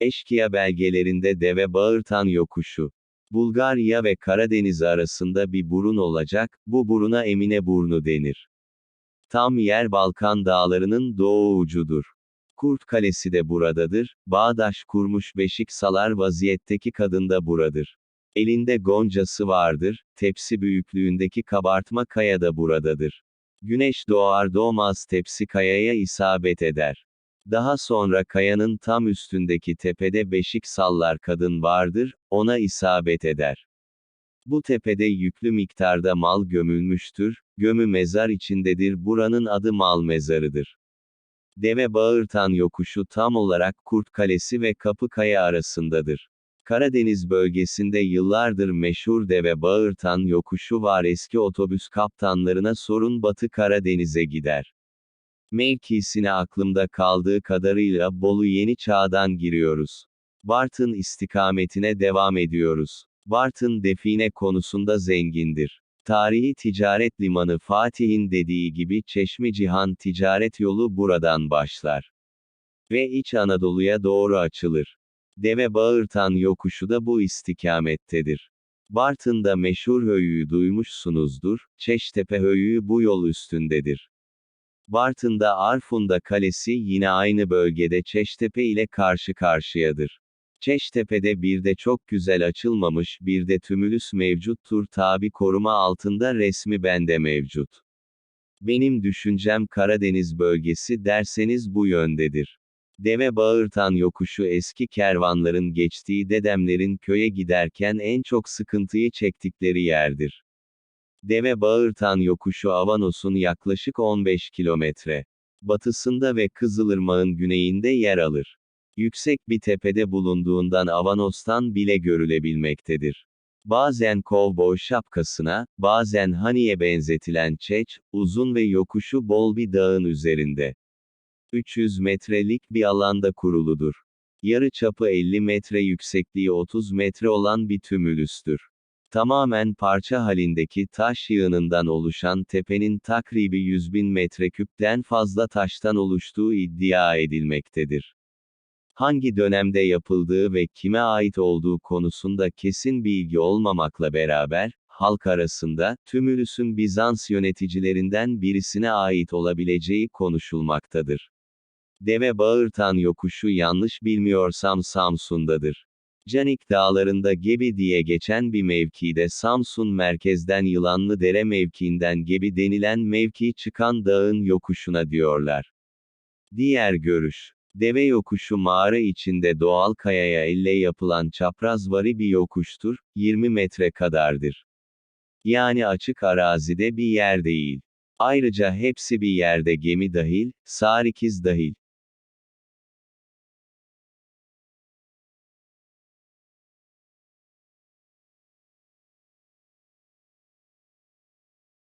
Eşkıya belgelerinde deve bağırtan yokuşu. Bulgarya ve Karadeniz arasında bir burun olacak, bu buruna Emine Burnu denir. Tam yer Balkan dağlarının doğu ucudur. Kurt Kalesi de buradadır, bağdaş kurmuş beşik salar vaziyetteki kadın da buradır. Elinde goncası vardır, tepsi büyüklüğündeki kabartma kaya da buradadır. Güneş doğar doğmaz tepsi kayaya isabet eder. Daha sonra kayanın tam üstündeki tepede beşik sallar kadın vardır, ona isabet eder. Bu tepede yüklü miktarda mal gömülmüştür, gömü mezar içindedir buranın adı mal mezarıdır. Deve Bağırtan yokuşu tam olarak Kurt Kalesi ve Kapıkaya arasındadır. Karadeniz bölgesinde yıllardır meşhur Deve Bağırtan yokuşu var eski otobüs kaptanlarına sorun Batı Karadeniz'e gider. Mevkisine aklımda kaldığı kadarıyla Bolu Yeni Çağ'dan giriyoruz. Bartın istikametine devam ediyoruz. Bartın define konusunda zengindir. Tarihi ticaret limanı Fatih'in dediği gibi Çeşmi Cihan ticaret yolu buradan başlar. Ve İç Anadolu'ya doğru açılır. Deve Bağırtan yokuşu da bu istikamettedir. Bartın'da meşhur höyüğü duymuşsunuzdur, Çeştepe höyüğü bu yol üstündedir. Bartın'da Arfunda Kalesi yine aynı bölgede Çeştepe ile karşı karşıyadır. Çeştepe'de bir de çok güzel açılmamış bir de tümülüs mevcuttur tabi koruma altında resmi bende mevcut. Benim düşüncem Karadeniz bölgesi derseniz bu yöndedir. Deve Bağırtan yokuşu eski kervanların geçtiği dedemlerin köye giderken en çok sıkıntıyı çektikleri yerdir. Deve Bağırtan yokuşu Avanos'un yaklaşık 15 kilometre batısında ve Kızılırmağın güneyinde yer alır. Yüksek bir tepede bulunduğundan Avanos'tan bile görülebilmektedir. Bazen kovboy şapkasına, bazen haniye benzetilen çeç, uzun ve yokuşu bol bir dağın üzerinde. 300 metrelik bir alanda kuruludur. Yarı çapı 50 metre yüksekliği 30 metre olan bir tümülüstür. Tamamen parça halindeki taş yığınından oluşan tepenin takribi 100 bin metreküpten fazla taştan oluştuğu iddia edilmektedir. Hangi dönemde yapıldığı ve kime ait olduğu konusunda kesin bilgi olmamakla beraber, halk arasında, Tümülüs'ün Bizans yöneticilerinden birisine ait olabileceği konuşulmaktadır. Deve Bağırtan yokuşu yanlış bilmiyorsam Samsun'dadır. Canik dağlarında Gebi diye geçen bir mevkide Samsun merkezden Yılanlı Dere mevkiinden Gebi denilen mevki çıkan dağın yokuşuna diyorlar. Diğer görüş. Deve yokuşu mağara içinde doğal kayaya elle yapılan çaprazvari bir yokuştur, 20 metre kadardır. Yani açık arazide bir yer değil. Ayrıca hepsi bir yerde gemi dahil, sarikiz dahil.